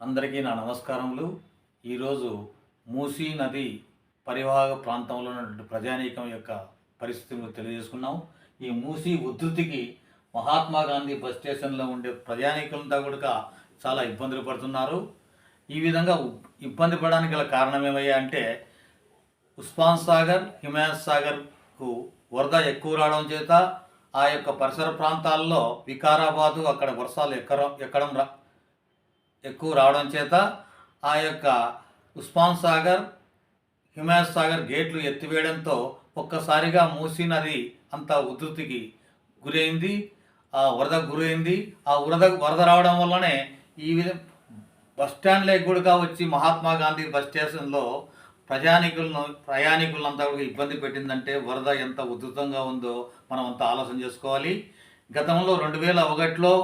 అందరికీ నా నమస్కారములు. ఈరోజు మూసీ నది పరివాహక ప్రాంతంలో ఉన్నటువంటి ప్రజానీకం యొక్క పరిస్థితులు తెలియజేసుకున్నాం. ఈ మూసీ ఉధృతికి మహాత్మా గాంధీ బస్ స్టేషన్లో ఉండే ప్రజానీకులంతా కూడా చాలా ఇబ్బందులు పడుతున్నారు. ఈ విధంగా ఇబ్బంది పడడానికి గల కారణం ఏమయ్యా అంటే ఉస్మాన్ సాగర్ హిమాయత్ సాగర్కు వరద ఎక్కువ రావడం చేత ఆ యొక్క పరిసర ప్రాంతాల్లో వికారాబాదు అక్కడ వర్షాలు ఎక్కడం ఎక్కడం రా ఎక్కువ రావడం చేత ఆ యొక్క ఉస్మాన్ సాగర్ హిమాయత్ సాగర్ గేట్లు ఎత్తివేయడంతో ఒక్కసారిగా మూసీ నది అంత ఉధృతికి గురైంది. ఆ వరద గురైంది. ఆ వరద వరద రావడం వల్లనే ఈ విధ బస్ స్టాండ్లో కూడా వచ్చి మహాత్మా గాంధీ బస్ స్టేషన్లో ప్రయాణికులను ప్రయాణికులంతా కూడా ఇబ్బంది పెట్టిందంటే వరద ఎంత ఉధృతంగా ఉందో మనం అంతా ఆలోచన చేసుకోవాలి. గతంలో రెండు వేల ఒకటిలో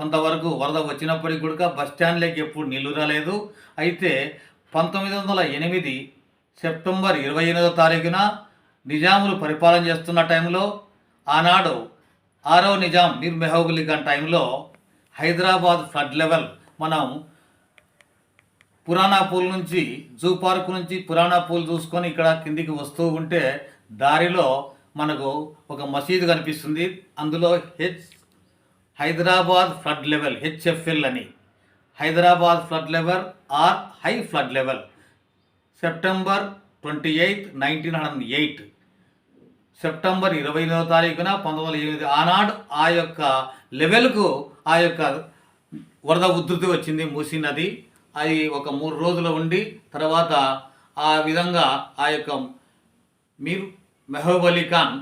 కొంతవరకు వరద వచ్చినప్పటికి కూడా బస్ స్టాండ్లోకి ఎప్పుడు నీళ్ళు రాలేదు. అయితే పంతొమ్మిది వందల ఎనిమిది సెప్టెంబర్ ఇరవై ఎనిమిదో తారీఖున నిజాములు పరిపాలన చేస్తున్న టైంలో ఆనాడు ఆరో నిజాం మీర్ మెహబూబ్ ఖాన్ టైంలో హైదరాబాద్ ఫ్లడ్ లెవెల్ మనం పురాణా పూల్ నుంచి జూ పార్క్ నుంచి పురాణా పూల్ చూసుకొని ఇక్కడ కిందికి వస్తూ ఉంటే దారిలో మనకు ఒక మసీదు కనిపిస్తుంది. అందులో H Hyderabad flood level HFL అని. Hyderabad flood level or high flood level. September twenty eighth nineteen hundred eight. September ఇరవై ఎనిమిదవ తారీఖున పంతొమ్మిది వందల ఎనిమిది ఆనాడు ఆ యొక్క లెవెల్కు ఆ యొక్క వరద ఉధృతి వచ్చింది మూసీ నది. అది ఒక మూడు రోజులు ఉండి తర్వాత ఆ విధంగా ఆ యొక్క మీర్ మెహబూబ్ అలీ ఖాన్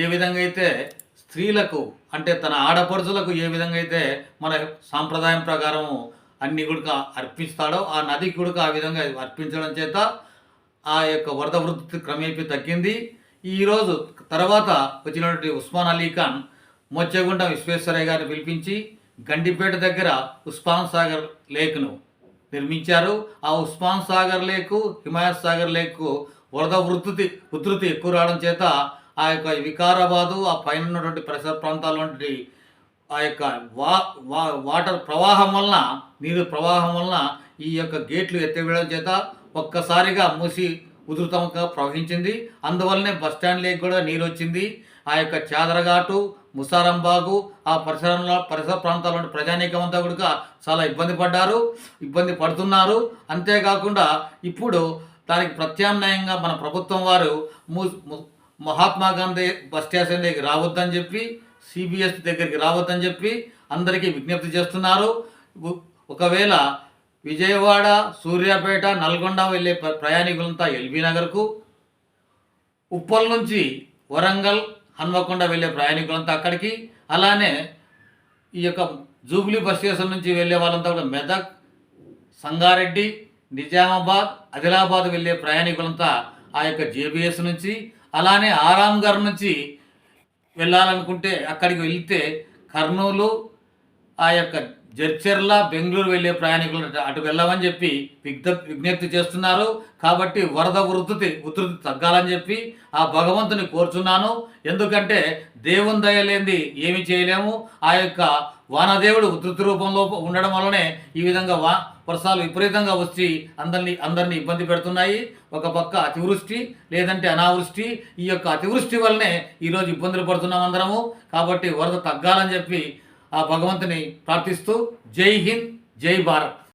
ఏ విధంగా అయితే స్త్రీలకు అంటే తన ఆడపడుచులకు ఏ విధంగా అయితే మన సాంప్రదాయం ప్రకారం అన్ని కూడా అర్పిస్తాడో ఆ నది కూడా ఆ విధంగా అర్పించడం చేత ఆ యొక్క వరద వృద్ధి క్రమేపీ తగ్గింది. ఈరోజు తర్వాత వచ్చినటువంటి ఉస్మాన్ అలీ ఖాన్ మోత్యగుండం విశ్వేశ్వరయ్య గారిని పిలిపించి గండిపేట దగ్గర ఉస్మాన్ సాగర్ లేక్ను నిర్మించారు. ఆ ఉస్మాన్ సాగర్ లేకు హిమాయత్ సాగర్ లేకు వరద వృత్తి ఉధృతి ఎక్కువ రావడం చేత ఆ యొక్క వికారాబాదు ఆ పైన ఉన్నటువంటి పరిసర ప్రాంతాల వంటి ఆ యొక్క వా వా వాటర్ ప్రవాహం వలన నీరు ప్రవాహం వలన ఈ యొక్క గేట్లు ఎత్తివేయడం చేత ఒక్కసారిగా మూసి ఉధృతంగా ప్రవహించింది. అందువల్లనే బస్ స్టాండ్ లేక్ కూడా నీరు వచ్చింది ఆ యొక్క చాదరఘాటు ముసారంబాగు ఆ పరిసరంలో పరిసర ప్రాంతాల్లోని ప్రజానీకం అంతా కూడా చాలా ఇబ్బంది పడ్డారు ఇబ్బంది పడుతున్నారు. అంతేకాకుండా ఇప్పుడు దానికి ప్రత్యామ్నాయంగా మన ప్రభుత్వం వారు మూ మహాత్మా గాంధీ బస్ స్టేషన్ దగ్గరికి రావద్దని చెప్పి సిబిఎస్ దగ్గరికి రావద్దని చెప్పి అందరికీ విజ్ఞప్తి చేస్తున్నారు. ఒకవేళ విజయవాడ సూర్యాపేట నల్గొండ వెళ్ళే ప్ర- ప్రయాణికులంతా ఎల్బీ నగర్కు ఉప్పల్ నుంచి వరంగల్ హన్మకొండ వెళ్ళే ప్రయాణికులంతా అక్కడికి అలానే ఈ యొక్క జూబ్లీ బస్ స్టేషన్ నుంచి వెళ్ళే వాళ్ళంతా కూడా మెదక్ సంగారెడ్డి నిజామాబాద్ ఆదిలాబాద్ వెళ్ళే ప్రయాణికులంతా ఆ యొక్క జేబీఎస్ నుంచి అలానే ఆరాంఘర్ నుంచి వెళ్ళాలనుకుంటే అక్కడికి వెళ్తే కర్నూలు ఆ యొక్క జడ్చెర్ల బెంగళూరు వెళ్ళే ప్రయాణికులు అటు వెళ్ళమని చెప్పి విజ్ఞ విజ్ఞప్తి చేస్తున్నారు. కాబట్టి వరద ఉధృతి ఉధృతి తగ్గాలని చెప్పి ఆ భగవంతుని కోరుచున్నాను. ఎందుకంటే దేవుని దయ ఏమి చేయలేము. ఆ యొక్క వానదేవుడు ఉధృతి రూపంలో ఉండడం వల్లనే ఈ విధంగా వా వర్షాలు విపరీతంగా వచ్చి అందరినీ అందరినీ ఇబ్బంది పెడుతున్నాయి. ఒక పక్క అతివృష్టి లేదంటే అనావృష్టి. ఈ యొక్క అతివృష్టి వల్లనే ఈరోజు ఇబ్బందులు పడుతున్నాం అందరము. కాబట్టి వరద తగ్గాలని చెప్పి ఆ భగవంతుని ప్రార్థిస్తూ జై హింద్ జై భారత్.